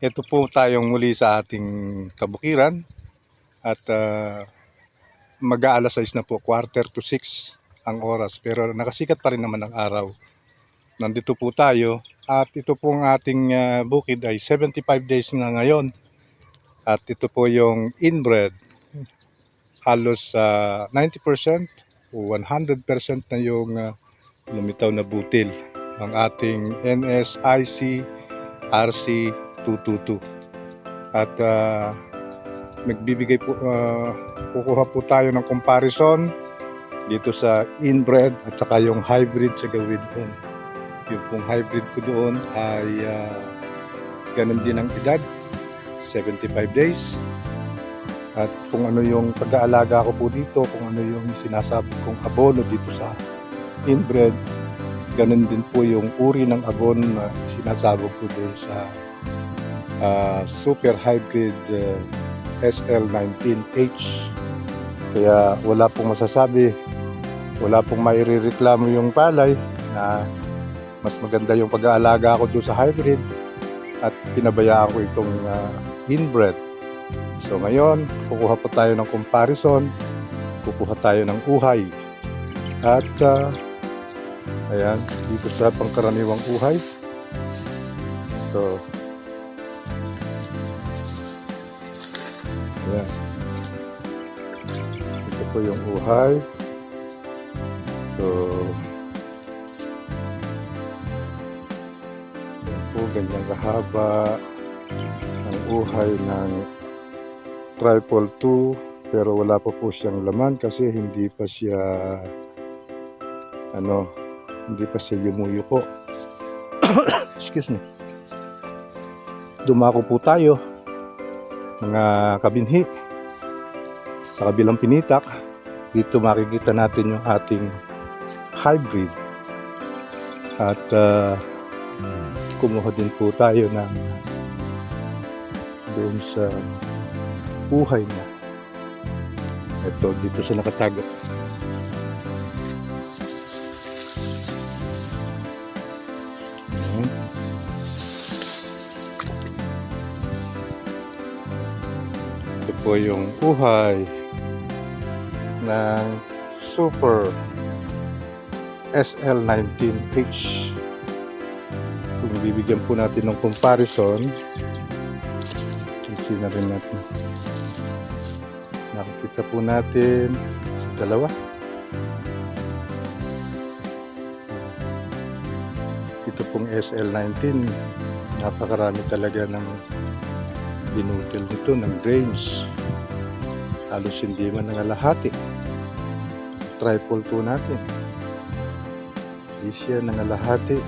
Ito po tayong muli sa ating kabukiran at uh, mag-aalas 6 na po, quarter to 6 ang oras. Pero nakasikat pa rin naman ang araw. Nandito po tayo at ito pong ating ah, bukid ay 75 days na ngayon. At ito po yung inbred. Halos ah, 90% o 100% na yung ah, lumitaw na butil ng ating NSIC RC 222 at ah, nagbibigay po ah, kukuha po tayo ng comparison dito sa inbred at saka yung hybrid sa gawid doon yung pong hybrid ko doon ay ah, ganun din ang edad 75 days. At kung ano yung pag-aalaga ko po dito kung ano yung sinasabi kong abono dito sa inbred ganun din po yung uri ng abono na sinasabog ko doon sa ah, super hybrid ah, SL19H kaya wala pong masasabi wala pong mairereklamo yung palay na mas maganda yung pag-aalaga ko doon sa hybrid at pinabayaan ko itong ah, inbred. So ngayon kukuha pa tayo ng comparison kukuha tayo ng uhay. At ah, ayan dito sa pangkaraniwang uhay. So ayan. Ito po yung uhay. So yan po ganyan kahaba ang uhay ng triple 2 pero wala pa po siyang laman kasi hindi pa siya ano hindi pa siya yumuyuko. Excuse me. Dumako po tayo mga kabinhi sa kabilang pinitak dito makikita natin yung ating hybrid. At ah, kumuha din po tayo ng doon sa buhay niya. Ito dito sa nakatago po yung buhay ng Super SL19H kung bibigyan po natin ng comparison na rin natin. Nakikita po natin sa dalawa. Ito pong SL19 napakarami talaga ng binutil nito ng grains halos hindi man nangalahati. Triple 2 natin. Hindi siya nangalahati.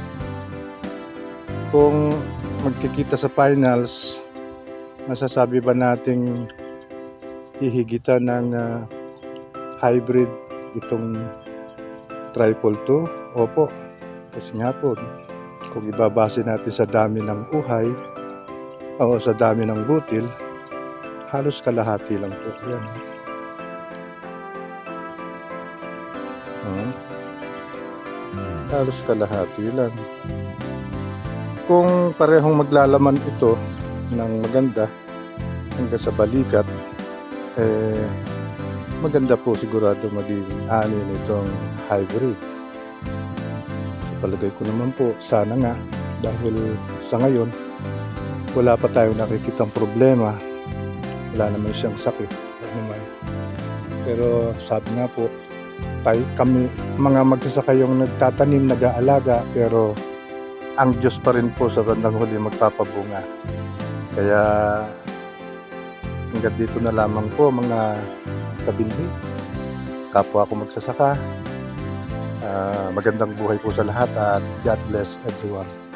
Kung magkikita sa finals masasabi ba nating hihigitan ng ah, hybrid itong triple 2 opo. Kasi nga po kung ibabase natin sa dami ng uhay o sa dami ng butil halos kalahati lang po yan. Hmm. halos kalahati lang. Kung parehong maglalaman ito ng maganda hanggang sa balikat eh maganda po sigurado magiging ani nitong hybrid. Sa palagay ko naman po sana nga dahil sa ngayon wala pa tayong nakikitang problema. Wala naman siyang sakit. Naman. pero sabi nga po tayo, kami mga magsasaka yung nagtatanim nag-aalaga pero ang Diyos pa rin po sa bandang huli magpapabunga. Kaya hanggang dito na lamang po mga kabindi kapwa ko magsasaka. Ah, magandang buhay po sa lahat at God bless everyone